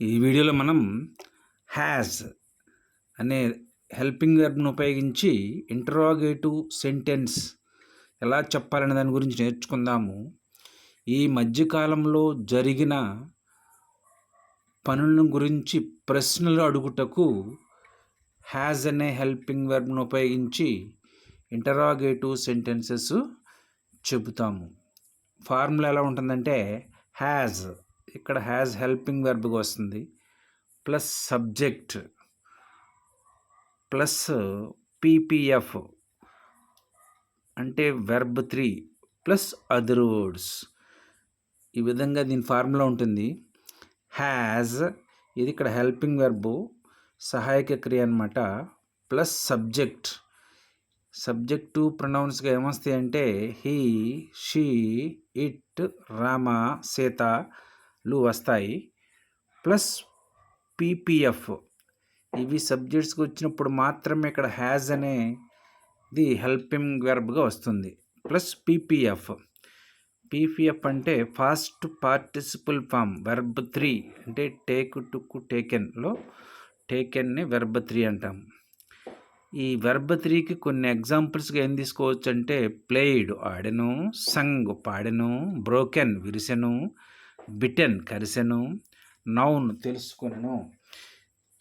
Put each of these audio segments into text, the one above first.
ఈ వీడియోలో మనం హ్యాజ్ అనే హెల్పింగ్ వెర్బ్ను ఉపయోగించి ఇంటరాగేటివ్ సెంటెన్స్ ఎలా చెప్పాలనే దాని గురించి నేర్చుకుందాము. ఈ మధ్యకాలంలో జరిగిన పనుల గురించి ప్రశ్నలు అడుగుటకు హ్యాజ్ అనే హెల్పింగ్ వెర్బ్ను ఉపయోగించి ఇంటరాగేటివ్ సెంటెన్సెస్ చెబుతాము. ఫార్ములా ఎలా ఉంటుందంటే హ్యాజ్ ఇక్కడ హ్యాజ్ హెల్పింగ్ వెర్బ్గా వస్తుంది. ప్లస్ సబ్జెక్ట్ ప్లస్ పీపీఎఫ్ అంటే verb three plus other words ఈ విధంగా దీని ఫార్ములా ఉంటుంది. హ్యాజ్ ఇది ఇక్కడ హెల్పింగ్ వెర్బు సహాయక క్రియ అనమాట ప్లస్ సబ్జెక్ట్ సబ్జెక్టు ప్రొనౌన్స్గా ఏమొస్తాయి అంటే he she it Rama Sita లు వస్తాయి. Plus PPF. ఇవి సబ్జెక్ట్స్కి వచ్చినప్పుడు మాత్రమే ఇక్కడ హ్యాజ్ అనేది హెల్పింగ్ వెర్బ్గా వస్తుంది. Plus PPF. పీపీఎఫ్ అంటే past participle form verb three అంటే టేక్ టుక్ టేకెన్లో టేకెన్ని వెర్బ్ త్రీ అంటాం. ఈ వెర్బ్ త్రీకి కొన్ని ఎగ్జాంపుల్స్గా ఏం తీసుకోవచ్చు అంటే ప్లేయిడ్ ఆడెను సంగ్ పాడెను బ్రోకెన్ విరిసెను బిటెన్ కరిసెను నౌన్ తెలుసుకును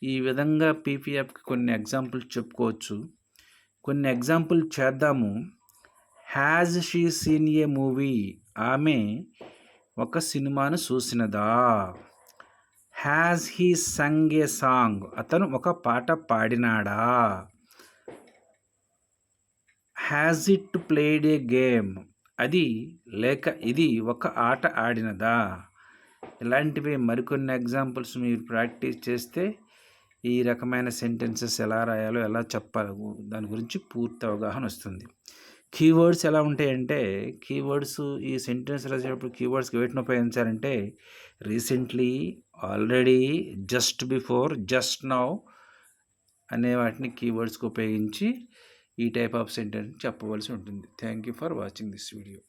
ఈ విధంగా పీపీఎఫ్కి కొన్ని ఎగ్జాంపుల్ చెప్పుకోవచ్చు. కొన్ని ఎగ్జాంపుల్ చేద్దాము. Has she seen a movie? ఆమె ఒక సినిమాను చూసినదా? Has he sung a song? అతను ఒక పాట పాడినాడా? Has it played a game? అది లేక ఇది ఒక ఆట ఆడినదా? ఇలాంటివి మరికొన్ని ఎగ్జాంపుల్స్ మీరు ప్రాక్టీస్ చేస్తే ఈ రకమైన సెంటెన్సెస్ ఎలా రాయాలో ఎలా చెప్పాలో దాని గురించి పూర్తి అవగాహన వస్తుంది. కీవర్డ్స్ ఎలా ఉంటాయంటే కీవర్డ్స్ ఈ సెంటెన్స్ రాసేటప్పుడు కీవర్డ్స్కి వేటిని ఉపయోగించాలంటే recently already just before just now అనే వాటిని కీవర్డ్స్కి ఉపయోగించి ఈ టైప్ ఆఫ్ సెంటెన్స్ చెప్పవలసి ఉంటుంది. Thank you for watching this video